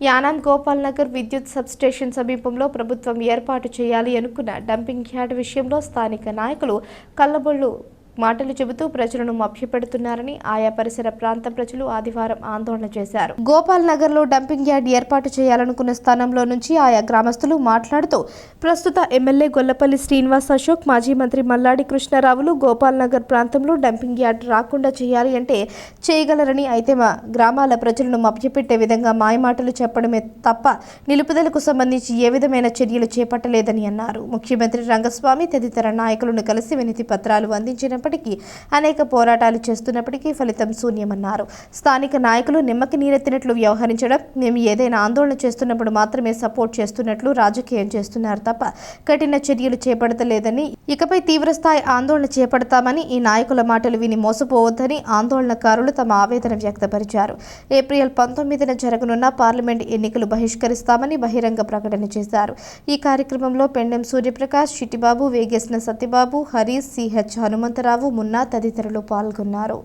యానాంద్ గోపాల్ నగర్ విద్యుత్ సబ్స్టేషన్ సమీపంలో ప్రభుత్వం ఏర్పాటు చేయాలి అనుకున్న డంపింగ్ యార్డ్ విషయంలో స్థానిక నాయకులు కల్లబొల్లు మాటలు చెబుతూ ప్రజలను మభ్యపెడుతున్నారని ఆయా పరిసర ప్రాంత ప్రజలు ఆదివారం ఆందోళన చేశారు. గోపాల్ నగర్లో డంపింగ్ యార్డ్ ఏర్పాటు చేయాలనుకున్న స్థానంలో నుంచి ఆయా గ్రామస్తులు మాట్లాడుతూ ప్రస్తుత ఎమ్మెల్యే గొల్లపల్లి శ్రీనివాస్ అశోక్ మాజీ మంత్రి మల్లాడి కృష్ణారావులు గోపాల్ నగర్ ప్రాంతంలో డంపింగ్ యార్డ్ రాకుండా చేయాలి అంటే చేయగలరని అయితే మా గ్రామాల ప్రజలను మభ్యపెట్టే విధంగా మాయమాటలు చెప్పడమే తప్ప నిలుపుదలకు సంబంధించి ఏ విధమైన చర్యలు చేపట్టలేదని అన్నారు. ముఖ్యమంత్రి రంగస్వామి తదితర నాయకులను కలిసి వినతి పత్రాలు అందించిన అందించినప్పటికీ అనేక పోరాటాలు చేస్తున్నప్పటికీ ఫలితం శూన్యమన్నారు. స్థానిక నాయకులు నిమ్మకి నీరెత్తినట్లు వ్యవహరించడం మేము ఏదైనా ఆందోళన చేస్తున్నప్పుడు మాత్రమే సపోర్ట్ చేస్తున్నట్లు రాజకీయం చేస్తున్నారు తప్ప కఠిన చర్యలు చేపడతలేదని ఇకపై తీవ్రస్థాయి ఆందోళన చేపడతామని ఈ నాయకుల మాటలు విని మోసపోవద్దని ఆందోళనకారులు తమ ఆవేదన వ్యక్తపరిచారు. ఏప్రిల్ పంతొమ్మిదిన జరగనున్న పార్లమెంట్ ఎన్నికలు బహిష్కరిస్తామని బహిరంగ ప్రకటన చేశారు. ఈ కార్యక్రమంలో పెండెం సూర్యప్రకాష్ చిట్టిబాబు వేగేసిన సత్యబాబు హరీష్ సిహెచ్ హనుమంతరావు మున్నా తదితరులు పాల్గొన్నారు.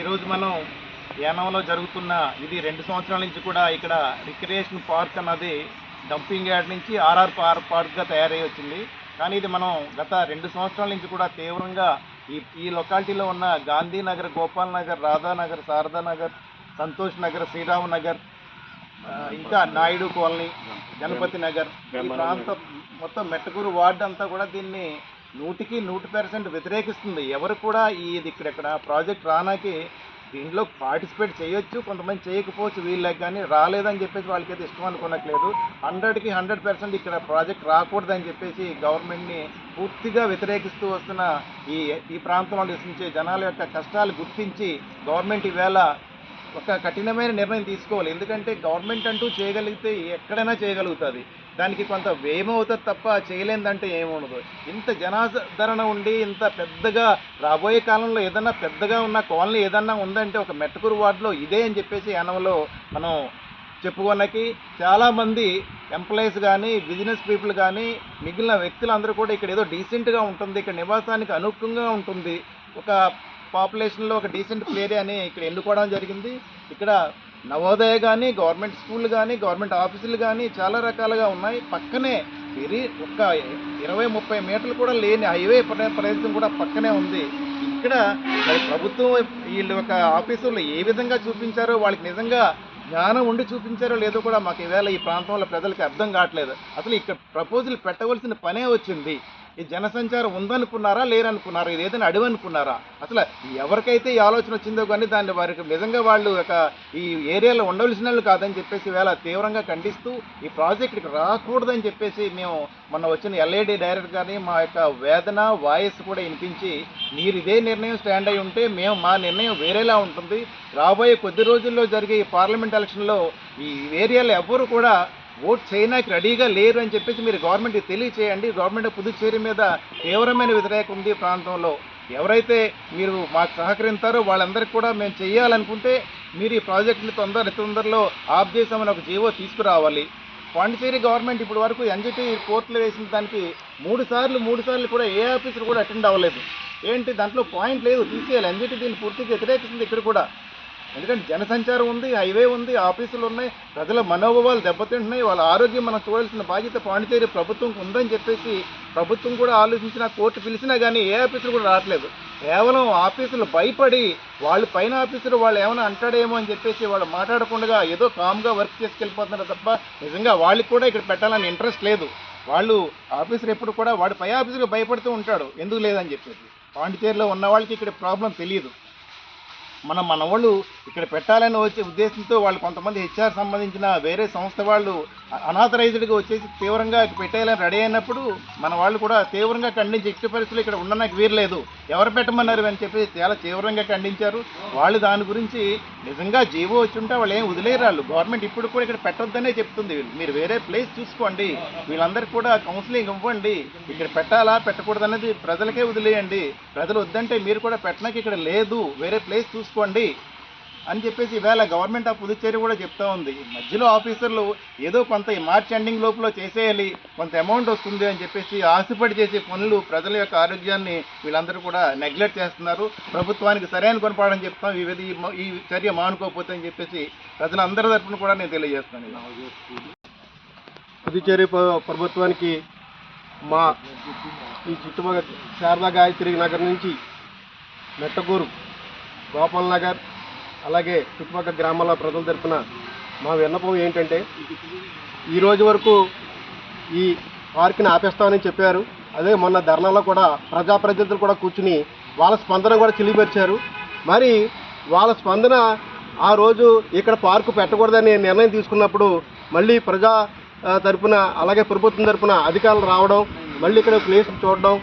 ఈరోజు మనం యానంలో జరుగుతున్న ఇది రెండు సంవత్సరాల నుంచి కూడా ఇక్కడ రిక్రియేషన్ పార్క్ అన్నది డంపింగ్ యార్డ్ నుంచి ఆర్ఆర్ పార్ పార్క్గా తయారై వచ్చింది. కానీ ఇది మనం గత రెండు సంవత్సరాల నుంచి కూడా తీవ్రంగా ఈ ఈ లొకాలిటీలో ఉన్న గాంధీనగర్ గోపాల్ నగర్ రాధానగర్ శారదా నగర్ సంతోష్ నగర్ శ్రీరామ్ నగర్ ఇంకా నాయుడు కాలనీ గణపతి నగర్ ఈ ప్రాంతం మొత్తం మెట్టకూరు వార్డు అంతా కూడా దీన్ని నూటికి నూటి పర్సెంట్ వ్యతిరేకిస్తుంది. ఎవరు కూడా ఇది ఇక్కడెక్కడ ప్రాజెక్ట్ రానాకి దీంట్లో పార్టిసిపేట్ చేయొచ్చు కొంతమంది చేయకపోవచ్చు వీళ్ళకి కానీ రాలేదని చెప్పేసి వాళ్ళకైతే ఇష్టం అనుకోనట్లేదు. హండ్రెడ్కి హండ్రెడ్ పర్సెంట్ ఇక్కడ ప్రాజెక్ట్ రాకూడదని చెప్పేసి గవర్నమెంట్ని పూర్తిగా వ్యతిరేకిస్తూ వస్తున్న ఈ ఈ ప్రాంతంలో నివసించే జనాల యొక్క కష్టాలు గుర్తించి గవర్నమెంట్ ఈవేళ ఒక కఠినమైన నిర్ణయం తీసుకోవాలి. ఎందుకంటే గవర్నమెంట్ అంటూ చేయగలిగితే ఎక్కడైనా చేయగలుగుతుంది. దానికి కొంత వ్యయం అవుతుంది తప్ప చేయలేదంటే ఏముండదు. ఇంత జనాదరణ ఉండి ఇంత పెద్దగా రాబోయే కాలంలో ఏదన్నా పెద్దగా ఉన్న కాలనీ ఏదన్నా ఉందంటే ఒక మెట్టకూరు వార్డులో ఇదే అని చెప్పేసి యానంలో మనం చెప్పుకోనకి చాలామంది ఎంప్లాయీస్ కానీ బిజినెస్ పీపుల్ కానీ మిగిలిన వ్యక్తులందరూ కూడా ఇక్కడ ఏదో డీసెంట్గా ఉంటుంది ఇక్కడ నివాసానికి అనుకూలంగా ఉంటుంది. ఒక పాపులేషన్లో ఒక డీసెంట్ ప్లేరే అని ఇక్కడ ఎన్నుకోవడం జరిగింది. ఇక్కడ నవోదయ కానీ గవర్నమెంట్ స్కూల్ కానీ గవర్నమెంట్ ఆఫీసులు కానీ చాలా రకాలుగా ఉన్నాయి. పక్కనే వెరీ ఒక ఇరవై ముప్పై మీటర్లు కూడా లేని హైవే ప్రదేశం కూడా పక్కనే ఉంది. ఇక్కడ మరి ప్రభుత్వం వీళ్ళు ఒక ఆఫీసులు ఏ విధంగా చూపించారో వాళ్ళకి నిజంగా జ్ఞానం ఉండి చూపించారో లేదో కూడా మాకు ఈవేళ ఈ ప్రాంతంలో ప్రజలకి అర్థం కావట్లేదు. అసలు ఇక్కడ ప్రపోజల్ పెట్టవలసిన పనే వచ్చింది. ఈ జనసంచారం ఉందనుకున్నారా లేరనుకున్నారా ఇది ఏదైనా అడవి అనుకున్నారా అసలు ఎవరికైతే ఈ ఆలోచన వచ్చిందో కానీ దాన్ని వారికి నిజంగా వాళ్ళు ఒక ఈ ఏరియాలో ఉండవలసిన వాళ్ళు కాదని చెప్పేసి వేళ తీవ్రంగా ఖండిస్తూ ఈ ప్రాజెక్ట్కి రాకూడదని చెప్పేసి మేము మొన్న వచ్చిన ఎల్ఐడి డైరెక్టర్ గారిని మా యొక్క వేదన వాయిస్ కూడా వినిపించి మీరు ఇదే నిర్ణయం స్టాండ్ అయి ఉంటే మేము మా నిర్ణయం వేరేలా ఉంటుంది. రాబోయే కొద్ది రోజుల్లో జరిగే ఈ పార్లమెంట్ ఎలక్షన్లో ఈ ఏరియాలో ఎవ్వరు కూడా ఓట్ చేయడానికి రెడీగా లేరు అని చెప్పేసి మీరు గవర్నమెంట్కి తెలియచేయండి. గవర్నమెంట్ పుదుచ్చేరి మీద తీవ్రమైన వ్యతిరేకం ఉంది ఈ ప్రాంతంలో. ఎవరైతే మీరు మాకు సహకరించారో వాళ్ళందరికీ కూడా మేము చేయాలనుకుంటే మీరు ఈ ప్రాజెక్టుని తొందర తొందరలో ఆఫ్ చేసామని ఒక జీవో తీసుకురావాలి. పాండిచేరి గవర్నమెంట్ ఇప్పటి వరకు ఎన్జిటి కోర్టులో వేసిన దానికి మూడు సార్లు మూడు సార్లు కూడా ఏ ఆఫీసర్ కూడా అటెండ్ అవ్వలేదు. ఏంటి? దాంట్లో పాయింట్ లేదు. తీసేయాలి. ఎన్జిటి దీన్ని పూర్తిగా వ్యతిరేకిస్తుంది ఇక్కడ కూడా. ఎందుకంటే జనసంచారం ఉంది హైవే ఉంది ఆఫీసులు ఉన్నాయి ప్రజల మనోభావాలు దెబ్బతింటున్నాయి వాళ్ళ ఆరోగ్యం మనం చూడాల్సిన బాధ్యత పాండిచేరి ప్రభుత్వంకి ఉందని చెప్పేసి ప్రభుత్వం కూడా ఆలోచించిన కోర్టు పిలిచినా కానీ ఏ ఆఫీసులు కూడా రావట్లేదు. కేవలం ఆఫీసులు భయపడి వాళ్ళు పైన ఆఫీసులు వాళ్ళు ఏమైనా అంటాడేమో అని చెప్పేసి వాళ్ళు మాట్లాడకుండా ఏదో కామ్గా వర్క్ చేసుకెళ్ళిపోతున్నారు తప్ప నిజంగా వాళ్ళకి కూడా ఇక్కడ పెట్టాలని ఇంట్రెస్ట్ లేదు. వాళ్ళు ఆఫీసర్ ఎప్పుడు కూడా వాడు పై ఆఫీసర్కి భయపడుతూ ఉంటాడు. ఎందుకు లేదని చెప్పేసి. పాండిచేరిలో ఉన్న వాళ్ళకి ఇక్కడ ప్రాబ్లం తెలియదు. మన మన వాళ్ళు ఇక్కడ పెట్టాలని వచ్చే ఉద్దేశంతో వాళ్ళు కొంతమంది హెచ్ఆర్ సంబంధించిన వేరే సంస్థ వాళ్ళు అనాథరైజ్డ్గా వచ్చేసి తీవ్రంగా పెట్టేయాలని రెడీ అయినప్పుడు మన వాళ్ళు కూడా తీవ్రంగా ఖండించి ఎట్టి పరిస్థితులు ఇక్కడ ఉండడానికి వీరలేదు ఎవరు పెట్టమన్నారు అని చెప్పి చాలా తీవ్రంగా ఖండించారు. వాళ్ళు దాని గురించి నిజంగా జీవో వచ్చింటే వాళ్ళు ఏం వదిలేరాళ్ళు గవర్నమెంట్ ఇప్పుడు కూడా ఇక్కడ పెట్టొద్దనే చెప్తుంది వీళ్ళు. మీరు వేరే ప్లేస్ చూసుకోండి. వీళ్ళందరికీ కూడా కౌన్సిలింగ్ ఇవ్వండి. ఇక్కడ పెట్టాలా? పెట్టకూడదు అనేది ప్రజలకే వదిలేయండి. ప్రజలు వద్దంటే మీరు కూడా పెట్టడానికి ఇక్కడ లేదు. వేరే ప్లేస్ చూసుకోండి. అని చెప్పేసి ఇవాళ గవర్నమెంట్ ఆఫ్ పుదుచ్చేరి కూడా చెప్తా ఉంది. మధ్యలో ఆఫీసర్లు ఏదో కొంత మార్చ్ ఎండింగ్ లోపల చేసేయాలి కొంత అమౌంట్ వస్తుంది అని చెప్పేసి ఆశపడి చేసే పనులు ప్రజల యొక్క ఆరోగ్యాన్ని వీళ్ళందరూ కూడా నెగ్లెక్ట్ చేస్తున్నారు. ప్రభుత్వానికి సరైన కొనపాడని చెప్తాం. ఈ ఈ చర్య మానుకోకపోతే అని చెప్పేసి ప్రజలందరి తరఫున కూడా నేను తెలియజేస్తాను పుదుచ్చేరి ప్రభుత్వానికి మా ఈ చుట్టుపక్కల శారదా గాయత్రి నగర్ నుంచి మెట్టగూరు గోపాల్ నగర్ అలాగే చుట్టుపక్కల గ్రామాల ప్రజల తరఫున మా విన్నపం ఏంటంటే ఈ రోజు వరకు ఈ పార్క్ని ఆపేస్తామని చెప్పారు. అదే మొన్న ధర్నాలో కూడా ప్రజాప్రతినిధులు కూడా కూర్చుని వాళ్ళ స్పందన కూడా చిలిపరిచారు మరి వాళ్ళ స్పందన ఆ రోజు ఇక్కడ పార్కు పెట్టకూడదని నిర్ణయం తీసుకున్నప్పుడు మళ్ళీ ప్రజా తరపున అలాగే ప్రభుత్వం తరపున అధికారులు రావడం మళ్ళీ ఇక్కడ ప్లేస్ చూడడం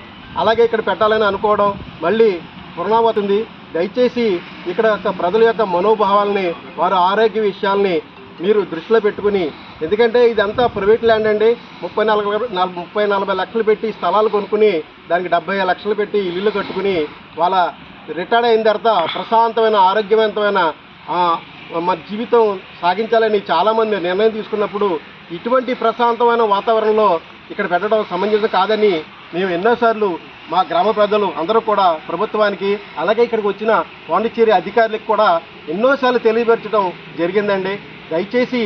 అలాగే ఇక్కడ పెట్టాలని అనుకోవడం మళ్ళీ పునరావతుంది. దయచేసి ఇక్కడ యొక్క ప్రజల యొక్క మనోభావాలని వారి ఆరోగ్య విషయాల్ని మీరు దృష్టిలో పెట్టుకుని ఎందుకంటే ఇదంతా ప్రైవేట్ ల్యాండ్ అండి. ముప్పై నలభై ముప్పై నలభై లక్షలు పెట్టి స్థలాలు కొనుక్కుని దానికి డెబ్బై లక్షలు పెట్టి ఇల్లు కట్టుకుని వాళ్ళ రిటైర్డ్ అయిన తర్వాత ప్రశాంతమైన ఆరోగ్యవంతమైన మన జీవితం సాగించాలని చాలామంది నిర్ణయం తీసుకున్నప్పుడు ఇటువంటి ప్రశాంతమైన వాతావరణంలో ఇక్కడ పెట్టడం సమంజసం కాదని మేము ఎన్నోసార్లు మా గ్రామ ప్రజలు అందరూ కూడా ప్రభుత్వానికి అలాగే ఇక్కడికి వచ్చిన పాండిచ్చేరి అధికారులకు కూడా ఎన్నోసార్లు తెలియపరచడం జరిగిందండి. దయచేసి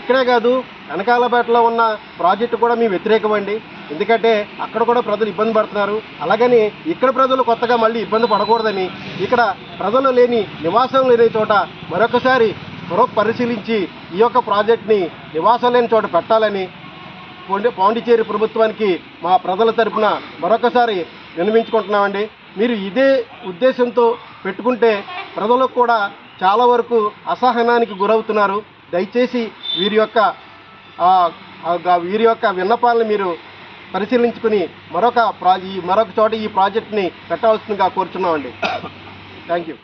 ఇక్కడే కాదు వెనకాలపేటలో ఉన్న ప్రాజెక్టు కూడా మేము వ్యతిరేకమండి ఎందుకంటే అక్కడ కూడా ప్రజలు ఇబ్బంది పడుతున్నారు. అలాగని ఇక్కడ ప్రజలు కొత్తగా మళ్ళీ ఇబ్బంది పడకూడదని ఇక్కడ ప్రజలు లేని నివాసం లేని చోట మరొకసారి పునః పరిశీలించి ఈ యొక్క ప్రాజెక్ట్ని నివాసం లేని చోట పెట్టాలని పాండిచేరి ప్రభుత్వానికి మా ప్రజల తరపున మరొకసారి నిర్మించుకుంటున్నామండి. మీరు ఇదే ఉద్దేశంతో పెట్టుకుంటే ప్రజలకు కూడా చాలా వరకు అసహనానికి గురవుతున్నారు. దయచేసి వీరి యొక్క వీరి యొక్క విన్నపాలను మీరు పరిశీలించుకుని మరొక ప్రా ఈ మరొక చోట ఈ ప్రాజెక్ట్ని పెట్టవలసిందిగా కోరుచున్నామండి. Thank you